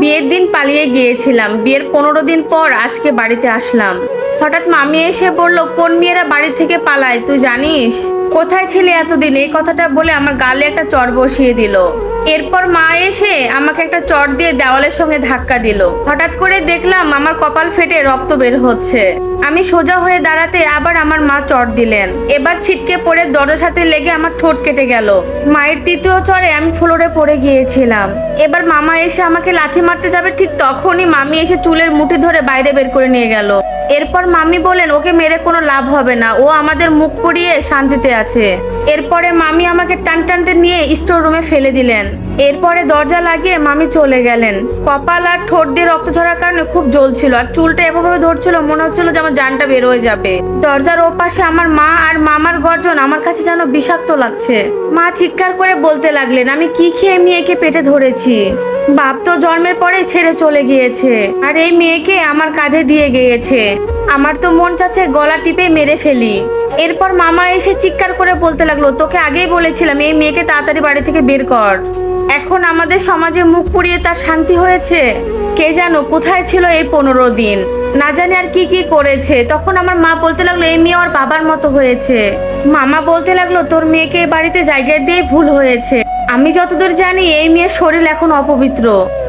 বিয়ের দিন পালিয়ে গিয়েছিলাম। বিয়ের পনেরো দিন পর আজকে বাড়িতে আসলাম। হঠাৎ মামি এসে বলল, কোন মেয়েরা বাড়ি থেকে পালায়, তুই জানিস? কোথায় ছিলে এতদিন? এই কথাটা বলে আমার গালে একটা চর বসিয়ে দিল। এরপর মা এসে আমাকে একটা চট দিয়ে দেওয়ালের সঙ্গে ধাক্কা দিল। হঠাৎ করে দেখলাম আমার কপাল ফেটে রক্ত বের হচ্ছে। আমি সোজা হয়ে দাঁড়াতে আবার আমার মা চট দিলেন। এবার ছিটকে পড়ে দরজার সাথে লেগে আমার ঠোঁট কেটে গেল। মায়ের তৃতীয় চরে আমি ফ্লোরে পড়ে গিয়েছিলাম। এবার মামা এসে আমাকে লাথি মারতে যাবে ঠিক তখনই মামি এসে চুলের মুঠি ধরে বাইরে বের করে নিয়ে গেল। এরপর মামি বলেন, ওকে মেরে কোনো লাভ হবে না। ও আমাদের মুখ পুড়িয়ে শান্তিতে আছে। এরপরে মামি আমাকে টান টানতে নিয়ে স্টোর রুমে ফেলে দিলেন। এরপরে দরজা লাগিয়ে মামি চলে গেলেন। কপাল আর ঠোঁট দিয়ে রক্ত ঝরার কারণে খুব জ্বলছিল আর চুলটা এভাবে ধরছিল, মনে হচ্ছিল যে আমার জানটা বের হয়ে যাবে। দরজার ওপাশে আমার মা আর মামার গর্জন আমার কাছে যেন বিষাক্ত লাগছে। মা চিৎকার করে বলতে লাগলেন, আমি কি খেয়ে মেয়েকে পেটে ধরেছি? বাপ তো জন্মের পরে ছেড়ে চলে গিয়েছে আর এই মেয়েকে আমার কাঁধে দিয়ে গিয়েছে। আমার তো মন চাচ্ছে গলা টিপে মেরে ফেলি। এরপর মামা এসে চিৎকার করে বলতে লাগল, তোকে আগেই বলেছিলাম, এই মেয়েকে তাড়াতাড়ি বাড়ি থেকে বের কর। এখন আমাদের সমাজে মুখ পুড়িয়ে তার শান্তি হয়েছে? কে জানো কোথায় ছিল এই পনেরো দিন? না জানি আর কি কি করেছে। তখন আমার মা বলতে লাগল, এই মেয়ে ওর বাবার মতো হয়েছে। মামা বলতে লাগল, তোর মেয়েকে এই বাড়িতে জায়গায় দিয়ে ভুল হয়েছে। আমি যতদূর জানি, এই মেয়ের শরীর এখন অপবিত্র।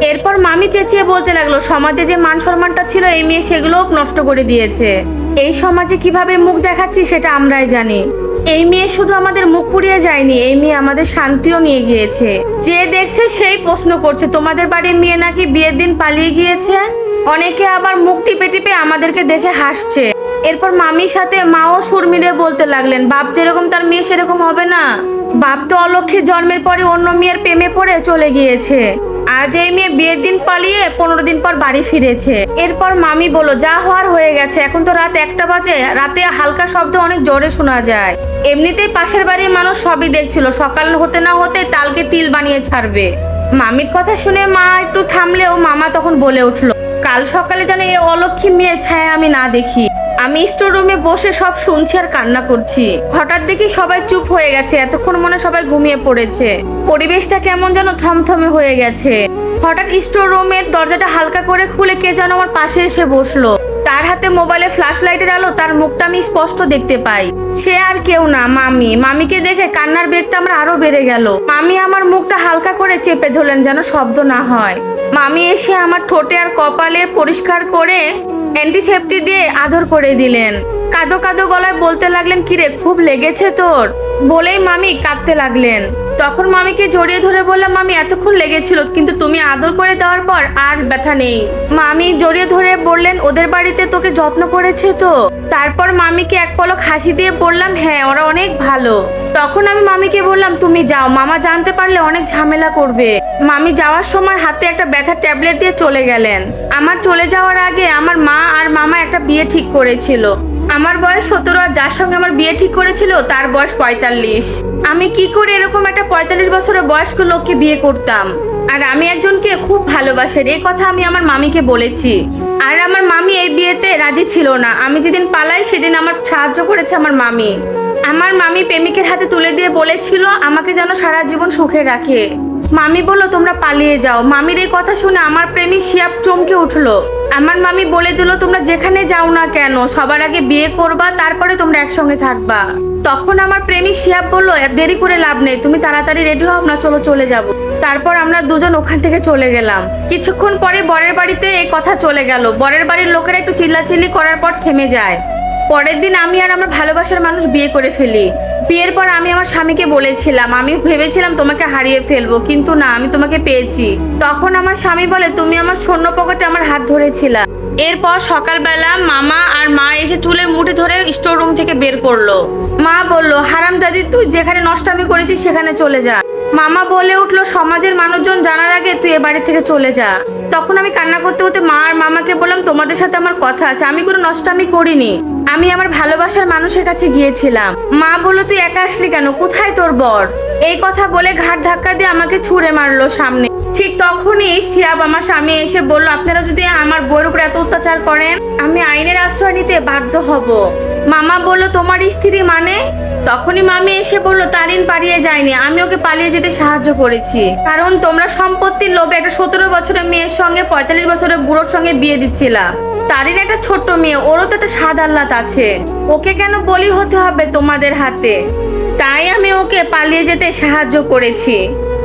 এরপর মামি চেঁচিয়ে বলতে লাগল, সমাজে যে মান সম্মানটা ছিল, এই মেয়ে সেগুলোও নষ্ট করে দিয়েছে। এই সমাজে কীভাবে মুখ দেখাচ্ছি সেটা আমরাই জানি। এই মেয়ে শুধু আমাদের মুখ পুড়িয়ে যায়নি, এই মেয়ে আমাদের শান্তিও নিয়ে গিয়েছে। যে দেখছে সেই প্রশ্ন করছে, তোমাদের বাড়ির মেয়ে নাকি বিয়ের দিন পালিয়ে গিয়েছে? অনেকে আবার মুখ টিপে টিপে আমাদেরকে দেখে হাসছে। এরপর মামির সাথে মাও সুর মিলিয়ে বলতে লাগলেন, বাপ যেরকম তার মেয়ে সেরকম হবে না। বাপ তো অলক্ষীর জন্মের পরে অন্য মেয়ের প্রেমে পড়ে চলে গিয়েছে। আজ এই মেয়ে বিয়ের দিন পালিয়ে পনেরো দিন পর বাড়ি ফিরেছে। এরপর মামি বলো যা হওয়ার হয়ে গেছে। এখন তো রাত একটা বাজে। রাতে হালকা শব্দ, অনেক জোরে শোনা যায়। এমনিতেই পাশের বাড়ির মানুষ সবই দেখছিল। সকাল হতে না হতে তালকে তিল বানিয়ে ছাড়বে। মামির কথা শুনে মা একটু থামলেও মামা তখন বলে উঠল, কাল সকালে যেন এই অলক্ষী মেয়ে ছায়া আমি না দেখি। আমি স্টোর রুমে বসে সব শুনছি আর কান্না করছি। হঠাৎ দেখি সবাই চুপ হয়ে গেছে, এতক্ষণ মনে সবাই ঘুমিয়ে পড়েছে। পরিবেশটা কেমন যেন থমথমে হয়ে গেছে। হঠাৎ স্টোর রুমের দরজাটা হালকা করে খুলে কে যেন আমার পাশে এসে বসল। তার হাতে মোবাইলে ফ্ল্যাশ লাইটের আলো, তার মুখটা আমি স্পষ্ট দেখতে পাই। সে আর কেউ না, মামি। মামিকে দেখে কান্নার বেগটা আমার আরও বেড়ে গেল। মামি আমার মুখটা হালকা করে চেপে ধরলেন যেন শব্দ না হয়। মামি এসে আমার ঠোঁটে আর কপালে পরিষ্কার করে অ্যান্টিসেপ্টি দিয়ে আদর করে দিলেন। কাদো কাঁদো গলায় বলতে লাগলেন, কিরে, খুব লেগেছে তোর? বলেই মামি কাঁদতে লাগলেন। তখন মামিকে জড়িয়ে ধরে বললাম, মামি, এতক্ষণ লেগেছিল, কিন্তু তুমি আদর করে দেওয়ার পর আর ব্যথা নেই। মামি জড়িয়ে ধরে বললেন, ওদের বাড়িতে তোকে যত্ন করেছে তো? তারপর মামিকে এক পলক হাসি দিয়ে বললাম হ্যাঁ ওরা অনেক ভালো। তখন আমি মামিকে বললাম, তুমি যাও, মামা জানতে পারলে অনেক ঝামেলা করবে। মামি যাওয়ার সময় হাতে একটা ব্যথার ট্যাবলেট দিয়ে চলে গেলেন। আমার চলে যাওয়ার আগে আমার মা আর মামা একটা বিয়ে ঠিক করেছিল। আমার বয়স সতেরো আর যার সঙ্গে আমার বিয়ে ঠিক করেছিল, তার বয়স পঁয়তাল্লিশ। আমি কি করে এরকম একটা পঁয়তাল্লিশ বছরের বয়স্ক লোককে বিয়ে করতাম? আর আমি একজনকে খুব ভালোবাসেন এই কথা আমি আমার মামিকে বলেছি। আর আমার মামি এই বিয়েতে রাজি ছিল না। আমি যেদিন পালাই, সেদিন আমার সাহায্য করেছে আমার মামি। আমার মামি প্রেমিকের হাতে তুলে দিয়ে বলেছিল, আমাকে যেন সারা জীবন সুখে রাখে। মামি বলল, তোমরা পালিয়ে যাও। মামির এই কথা শুনে আমার প্রেমিক শিয়াব চমকে উঠল। আমার মামি বলে দিল, তোমরা যেখানে যাও না কেন, সবার আগে বিয়ে করবা, তারপরে তোমরা একসঙ্গে থাকবা। তখন আমার প্রেমিক শিয়াব বলল দেরি করে লাভ নেই, তুমি তাড়াতাড়ি রেডি হও না চলো চলে যাব। তারপর আমরা দুজন ওখান থেকে চলে গেলাম। কিছুক্ষণ পরে বরের বাড়িতে এই কথা চলে গেল। বরের বাড়ির লোকেরা একটু চিল্লাচিল্লি করার পর থেমে যায়। পরের দিন আমি আর আমার ভালোবাসার মানুষ বিয়ে করে ফেলি। বিয়ের পর আমি আমার স্বামীকে বলেছিলাম, আমি ভেবেছিলাম তোমাকে হারিয়ে ফেলব, কিন্তু না, আমি তোমাকে পেয়েছি। তখন আমার স্বামী বলে, তুমি আমার সৈন্য পকেটে আমার হাত ধরেছিলা। এরপর সকালবেলা মামা আর মা এসে চুলের মুঠি ধরে স্টোর রুম থেকে বের করল। মা বলল, হারাম দাদি, তুই যেখানে নষ্টামি করেছিস সেখানে চলে যা। মামা বলে উঠল, সমাজের মানুষজন জানার আগে তুই এ বাড়ি থেকে চলে যা। তখন আমি কান্না করতে করতে মা আর মামাকে বললাম, তোমাদের সাথে আমার কথা আছে, আমি কোনো নষ্টামি করিনি। আমি আমার ভালোবাসার মানুষের কাছে গিয়েছিলাম। মা বলল, তুই একা আসলি কেন? কোথায় তোর বর? এই কথা বলে ঘাট ধাক্কা দিয়ে আমাকে ছুঁড়ে মারলো সামনে। ঠিক তখনই সিয়াব আমার স্বামী এসে বলল, আপনারা যদি আমার বইয়ের উপর এত অত্যাচার করেন, আমি আইনের আশ্রয় নিতে বাধ্য হব। মামা বলল, তোমার স্ত্রী মানে? তখনই মামি এসে বলল, তারিন পালিয়ে যায়নি, আমি ওকে পালিয়ে যেতে সাহায্য করেছি। কারণ তোমরা সম্পত্তির লোভে একটা সতেরো বছরের মেয়ের সঙ্গে পঁয়তাল্লিশ বছরের বুড়োর সঙ্গে বিয়ে দিচ্ছিলা। তারিন একটা ছোট্ট মেয়ে, ওরও তো একটা সাদ আল্লাত আছে। ওকে কেন বলি হতে হবে তোমাদের হাতে? তাই আমি ওকে পালিয়ে যেতে সাহায্য করেছি।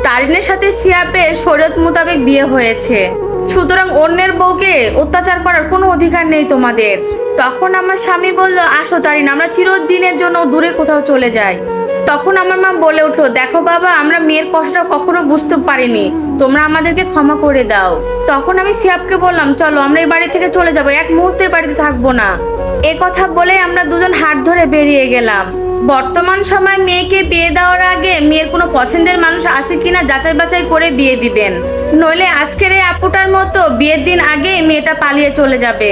তারিনের সাথে সিয়াপের শরীয়ত মোতাবেক বিয়ে হয়েছে। সুতরাং অন্যের বউকে অত্যাচার করার কোনো অধিকার নেই তোমাদের। তখন আমার স্বামী বলল, আসো তারিন, আমরা চিরদিনের জন্য দূরে কোথাও চলে যাই। তখন আমার মা বলে উঠল, দেখো বাবা, আমরা মেয়ের কষ্টটা কখনো বুঝতে পারিনি। তোমরা আমাদেরকে ক্ষমা করে দাও। তখন আমি সিয়াবকে বললাম, চলো, আমরা এই বাড়ি থেকে চলে যাব। এক মুহূর্তে বাড়িতে থাকব না। এ কথা বলে আমরা দুজন হাত ধরে বেরিয়ে গেলাম। বর্তমান সময় মেয়েকে বিয়ে দেওয়ার আগে মেয়ের কোনো পছন্দের মানুষ আছে কিনা যাচাই বাছাই করে বিয়ে দিবেন। নইলে আজকের এই আপুটার মতো বিয়ের দিন আগে মেয়েটা পালিয়ে চলে যাবে।